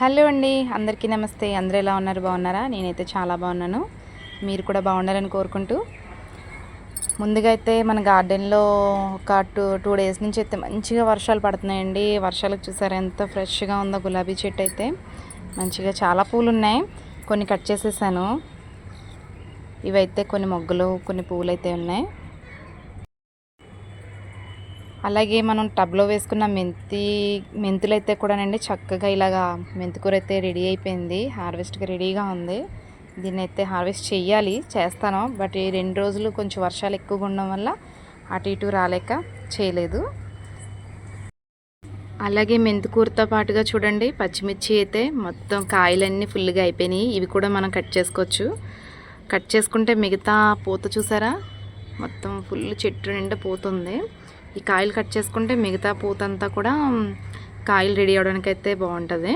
Hello అండి అందరికీ నమస్తే. అందరూ ఎలా ఉన్నారు? బాగున్నారా? నేనైతే చాలా బాగున్నాను. మీరు కూడా బాగుండాలని కోరుకుంటూ. ముందుగా అయితే మన గార్డెన్లో ఒక టూ టూ డేస్ నుంచి అయితే మంచిగా వర్షాలు పడుతున్నాయండి. వర్షాలకు చూసారు ఎంత ఫ్రెష్గా ఉందో గులాబీ చెట్టు అయితే. మంచిగా చాలా పూలు ఉన్నాయి కొన్ని కట్ చేసేసాను. ఇవైతే కొన్ని మొగ్గలు కొన్ని పూలు అయితే ఉన్నాయి. అలాగే మనం టబ్లో వేసుకున్న మెంతి మెంతులు అయితే కూడానండి చక్కగా ఇలాగా మెంతికూర అయితే రెడీ అయిపోయింది. హార్వెస్ట్కి రెడీగా ఉంది. దీన్ని అయితే హార్వెస్ట్ చేయాలి చేస్తాను. బట్ ఈ రెండు రోజులు కొంచెం వర్షాలు ఎక్కువగా ఉండడం వల్ల అటు ఇటు రాలేక చేయలేదు. అలాగే మెంతికూరతో పాటుగా చూడండి పచ్చిమిర్చి అయితే మొత్తం కాయలన్నీ ఫుల్గా అయిపోయినాయి. ఇవి కూడా మనం కట్ చేసుకోవచ్చు. కట్ చేసుకుంటే మిగతా పూత చూసారా? మొత్తం ఫుల్ చెట్టు నిండా పోతుంది. ఈ కాయలు కట్ చేసుకుంటే మిగతా పూతంతా కూడా కాయలు రెడీ అవడానికి అయితే బాగుంటుంది.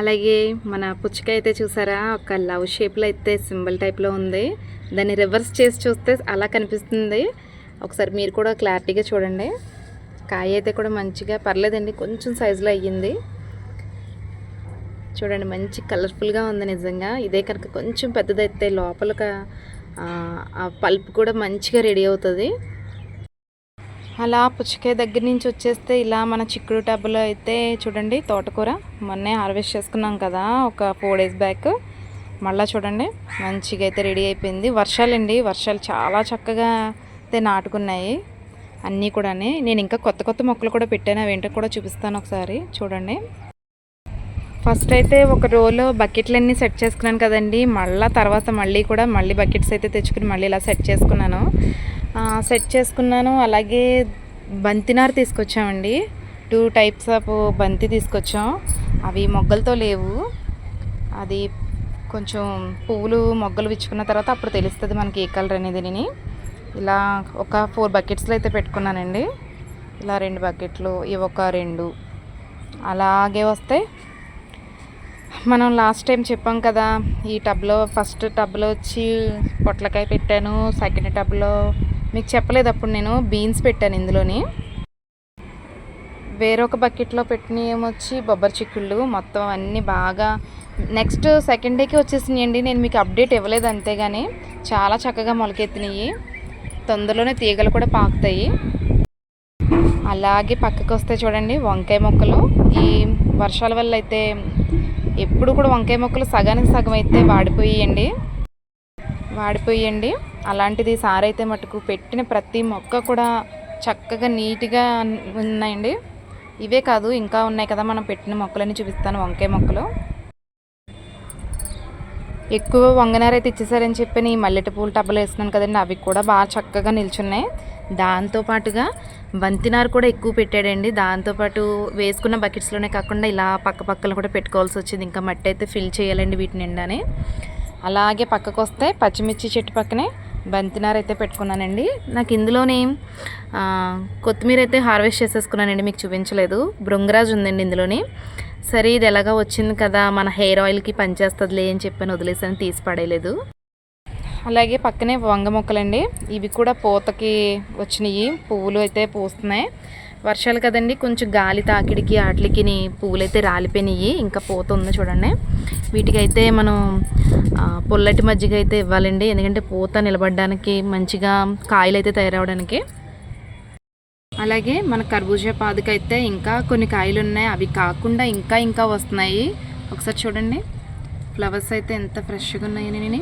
అలాగే మన పుచ్చకాయ అయితే చూసారా? ఒక లవ్ షేప్లో అయితే సింబల్ టైప్లో ఉంది. దాన్ని రివర్స్ చేసి చూస్తే అలా కనిపిస్తుంది. ఒకసారి మీరు కూడా క్లారిటీగా చూడండి. కాయ అయితే కూడా మంచిగా పర్లేదండి కొంచెం సైజులో అయ్యింది. చూడండి మంచి కలర్ఫుల్గా ఉంది నిజంగా. ఇదే కనుక కొంచెం పెద్దదైతే లోపల ఆ పల్ప్ కూడా మంచిగా రెడీ అవుతుంది. అలా పుచ్చకాయ దగ్గర నుంచి వచ్చేస్తే ఇలా మన చిక్కుడు టబ్బులో అయితే చూడండి తోటకూర. మొన్నే హార్వెస్ట్ చేసుకున్నాం కదా ఒక ఫోర్ డేస్ బ్యాక్ మళ్ళీ చూడండి మంచిగా అయితే రెడీ అయిపోయింది. వర్షాలండి వర్షాలు చాలా చక్కగా అయితే నాటుకున్నాయి. అన్నీ కూడా నేను ఇంకా కొత్త కొత్త మొక్కలు కూడా పెట్టాను ఏంటో కూడా చూపిస్తాను ఒకసారి. చూడండి. ఫస్ట్ అయితే ఒక రోలో బకెట్లన్నీ సెట్ చేసుకున్నాను కదండి. మళ్ళీ తర్వాత మళ్ళీ కూడా మళ్ళీ బకెట్స్ అయితే తెచ్చుకుని మళ్ళీ ఇలా సెట్ చేసుకున్నాను. సెట్ చేసుకున్నాను. అలాగే బంతినారు తీసుకొచ్చామండి. టూ టైప్స్ ఆఫ్ బంతి తీసుకొచ్చాం. అవి మొగ్గలతో లేవు. అది కొంచెం పువ్వులు మొగ్గలు విచ్చుకున్న తర్వాత అప్పుడు తెలుస్తుంది మనకి ఏ కలర్ అనేది ఇలా ఒక ఫోర్ బకెట్స్లో అయితే పెట్టుకున్నానండి. ఇలా రెండు బకెట్లు ఇవి ఒక రెండు. అలాగే వస్తే మనం లాస్ట్ టైం చెప్పాం కదా ఈ టబ్లో ఫస్ట్ టబ్లో వచ్చి పొట్లకాయ పెట్టాను సెకండ్ టబ్లో మీకు చెప్పలేదు అప్పుడు నేను బీన్స్ పెట్టాను ఇందులోని. వేరొక బకెట్లో పెట్టిన ఏమొచ్చి బొబ్బరి చిక్కుళ్ళు మొత్తం అన్నీ బాగా నెక్స్ట్ సెకండ్ డేకి వచ్చేసినాయండి. నేను మీకు అప్డేట్ ఇవ్వలేదు అంతేగాని చాలా చక్కగా మొలకెత్తినాయి. తొందరలోనే తీగలు కూడా పాకుతాయి. అలాగే పక్కకు వస్తే చూడండి వంకాయ మొక్కలు. ఈ వర్షాల వల్ల అయితే ఎప్పుడు కూడా వంకాయ మొక్కలు సగానికి సగం అయితే వాడిపోయాయండి. వాడిపోయండి. అలాంటిది సారైతే మటుకు పెట్టిన ప్రతి మొక్క కూడా చక్కగా నీట్గా ఉన్నాయండి. ఇవే కాదు ఇంకా ఉన్నాయి కదా మనం పెట్టిన మొక్కలని చూపిస్తాను వంకాయ మొక్కలు. ఎక్కువ వంగనార అయితే ఇచ్చేసారని చెప్పి ఈ మల్లెట పూల టబ్బలు వేస్తున్నాను కదండి అవి కూడా బాగా చక్కగా నిల్చున్నాయి. దాంతోపాటుగా బంతినారు కూడా ఎక్కువ పెట్టాడండి. దాంతోపాటు వేసుకున్న బకెట్స్లోనే కాకుండా ఇలా పక్క పక్కన కూడా పెట్టుకోవాల్సి వచ్చింది. ఇంకా మట్టి అయితే ఫిల్ చేయాలండి వీటి నిండానే. అలాగే పక్కకు వస్తే పచ్చిమిర్చి చెట్టు పక్కనే బంతినార అయితే పెట్టుకున్నానండి. నాకు ఇందులోనే కొత్తిమీర అయితే హార్వెస్ట్ చేసేసుకున్నానండి మీకు చూపించలేదు. బృంగరాజ్ ఉందండి ఇందులోని. సరే ఇది ఎలాగా వచ్చింది కదా మన హెయిర్ ఆయిల్కి పనిచేస్తుందిలే అని చెప్పని వదిలేసాను తీసి పడేయలేదు. అలాగే పక్కనే వంగ మొక్కలండి. ఇవి కూడా పూతకి వచ్చినాయి పువ్వులు అయితే పూస్తున్నాయి. వర్షాలు కదండి కొంచెం గాలి తాకిడికి ఆటలికి పువ్వులు అయితే రాలిపోయినాయి ఇంకా పూత ఉంది చూడండి. వీటికైతే మనం పొల్లటి మజ్జిగ అయితే ఇవ్వాలండి. ఎందుకంటే పూత నిలబడడానికి మంచిగా కాయలు అయితే తయారవడానికి. అలాగే మన కర్బూజా పాదుకైతే ఇంకా కొన్ని కాయలు ఉన్నాయి అవి కాకుండా ఇంకా ఇంకా వస్తున్నాయి. ఒకసారి చూడండి. ఫ్లవర్స్ అయితే ఎంత ఫ్రెష్గా ఉన్నాయి నేను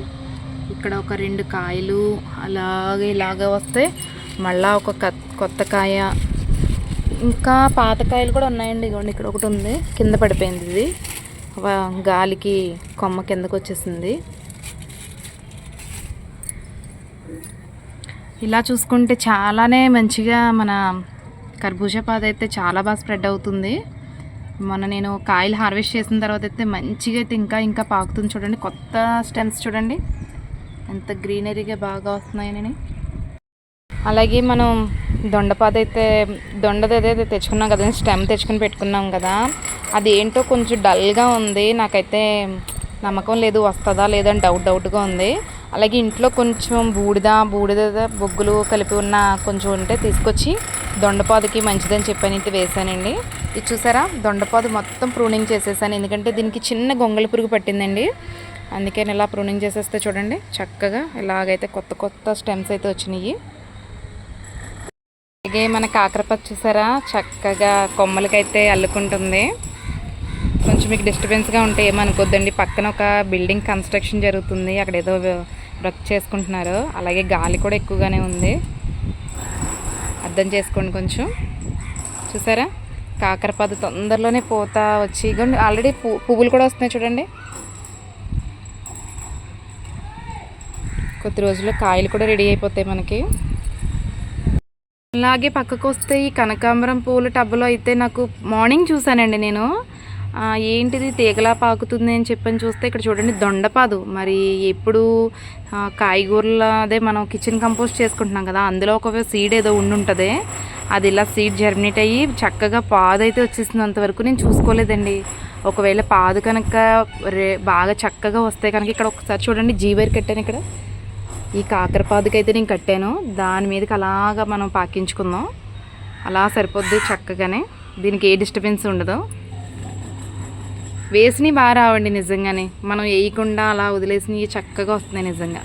ఇక్కడ ఒక రెండు కాయలు అలాగే ఇలాగ వస్తే మళ్ళా ఒక కొత్త కాయ. ఇంకా పాతకాయలు కూడా ఉన్నాయండి. ఇగోండి ఇక్కడ ఒకటి ఉంది. కింద పడిపోయింది ఇది. గాలికి కొమ్మ కిందకు వచ్చేసింది. ఇలా చూసుకుంటే చాలానే మంచిగా మన కర్బూజా పాద అయితే చాలా బాగా స్ప్రెడ్ అవుతుంది. మొన్న నేను కాయలు హార్వెస్ట్ చేసిన తర్వాత అయితే మంచిగా అయితే ఇంకా ఇంకా పాకుతుంది చూడండి. కొత్త స్టెమ్స్ చూడండి. ఎంత గ్రీనరీగా బాగా వస్తున్నాయని. అలాగే మనం దొండపాద అయితే దొండది ఏదైతే తెచ్చుకున్నాం కదా స్టెమ్ తెచ్చుకుని పెట్టుకున్నాం కదా అది ఏంటో కొంచెం డల్గా ఉంది నాకైతే నమ్మకం లేదు వస్తుందా లేదని డౌట్ డౌట్గా ఉంది. అలాగే ఇంట్లో కొంచెం బూడిద బూడిద బొగ్గులు కలిపి ఉన్న కొంచెం ఉంటే తీసుకొచ్చి దొండపాదుకి మంచిదని చెప్పని అయితే వేసానండి ఇది చూసారా? దొండపాదు మొత్తం ప్రూనింగ్ చేసేసాను ఎందుకంటే దీనికి చిన్న గొంగళి పురుగు పట్టిందండి. అందుకే ఇలా ప్రూనింగ్ చేసేస్తే చూడండి చక్కగా ఇలాగైతే కొత్త కొత్త స్టెమ్స్ అయితే వచ్చినాయి. అలాగే మన కాకరపచ్చ చూసారా? చక్కగా కొమ్మలకైతే అల్లుకుంటుంది. కొంచెం మీకు డిస్టర్బెన్స్గా ఉంటే ఏమనుకోద్దండి. పక్కన ఒక బిల్డింగ్ కన్స్ట్రక్షన్ జరుగుతుంది. అక్కడ ఏదో వర్క్ చేసుకుంటున్నారు. అలాగే గాలి కూడా ఎక్కువగానే ఉంది. అర్థం చేసుకోండి కొంచెం. చూసారా? కాకరపాదు తొందరలోనే పూత వచ్చి ఇగోండి ఆల్రెడీ పువ్వులు కూడా వస్తున్నాయి చూడండి. కొద్ది రోజుల్లో కాయలు కూడా రెడీ అయిపోతాయి మనకి. అలాగే పక్కకు వస్తే ఈ కనకాంబరం పూల టబ్బులో అయితే నాకు మార్నింగ్ చూశానండి నేను. ఏంటిది తీగలా పాకుతుంది అని చెప్పని చూస్తే ఇక్కడ చూడండి దొండపాదు. మరి ఎప్పుడు కాయగూరల అదే మనం కిచెన్ కంపోస్ట్ చేసుకుంటున్నాం కదా అందులో ఒక సీడ్ ఏదో ఉండుంటుంది అది ఇలా సీడ్ జర్మినేట్ అయ్యి చక్కగా పాదు అయితే వచ్చేసింది అంతవరకు నేను చూసుకోలేదండి. ఒకవేళ పాదు కనుక రే బాగా చక్కగా వస్తే కనుక ఇక్కడ ఒకసారి చూడండి జీవేరు కట్టాను ఇక్కడ. ఈ కాకరపాదుకి అయితే నేను కట్టాను. దాని మీదకి అలాగా మనం పాకించుకుందాం. అలా సరిపోద్ది చక్కగానే. దీనికి ఏ డిస్టర్బెన్స్ ఉండదు. వేసినవి బాగా రావండి నిజంగానే. మనం వేయకుండా అలా వదిలేసినవి చక్కగా వస్తున్నాయి నిజంగా.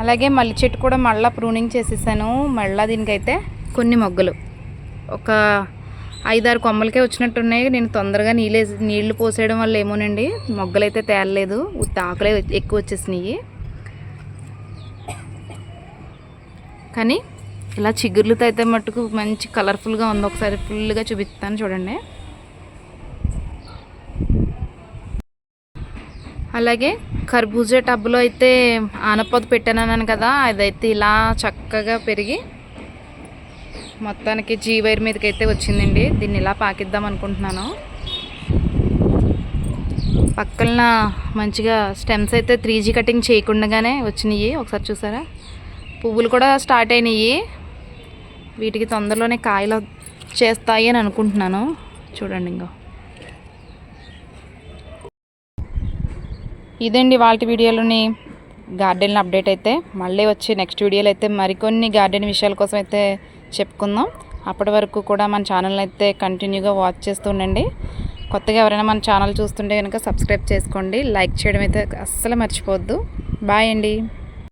అలాగే మల్లి చెట్టు కూడా మళ్ళీ ప్రూనింగ్ చేసేసాను. మళ్ళీ దీనికైతే కొన్ని మొగ్గలు. ఒక ఐదారు కొమ్మలకే వచ్చినట్టున్నాయి. నేను తొందరగా నీళ్ళే నీళ్ళు పోసేయడం వల్ల ఏమోనండి. మొగ్గలైతే తేలలేదు. ఆకులే ఎక్కువ వచ్చేసినాయి. కానీ ఇలా చిగుర్లతో అయితే మట్టుకు మంచి కలర్ఫుల్గా ఉంది. ఒకసారి ఫుల్గా చూపిస్తాను చూడండి. అలాగే కర్బూజా టబ్లో అయితే ఆనపొద పెట్టానన్నాను కదా అదైతే ఇలా చక్కగా పెరిగి మొత్తానికి జీ వైర్ మీదకి అయితే వచ్చిందండి. దీన్ని ఇలా పాకిద్దాం అనుకుంటున్నాను. పక్కన మంచిగా స్టెమ్స్ అయితే త్రీ జీ కటింగ్ చేయకుండానే వచ్చినాయి. ఒకసారి చూసారా? పువ్వులు కూడా స్టార్ట్ అయినాయి. వీటికి తొందరలోనే కాయలు చేస్తాయి అని అనుకుంటున్నాను. చూడండి ఇంకా. ఇదండి వాళ్ళ వీడియోలోని గార్డెన్ అప్డేట్ అయితే. మళ్ళీ వచ్చి నెక్స్ట్ వీడియోలో అయితే మరికొన్ని గార్డెన్ విషయాల కోసం అయితే చెప్పుకుందాం. అప్పటి వరకు కూడా మన ఛానల్ అయితే కంటిన్యూగా వాచ్ చేస్తూ ఉండండి. కొత్తగా ఎవరైనా మన ఛానల్ చూస్తుంటే కనుక సబ్స్క్రైబ్ చేసుకోండి. లైక్ చేయడం అయితే అస్సలు మర్చిపోవద్దు. బాయ్ అండి.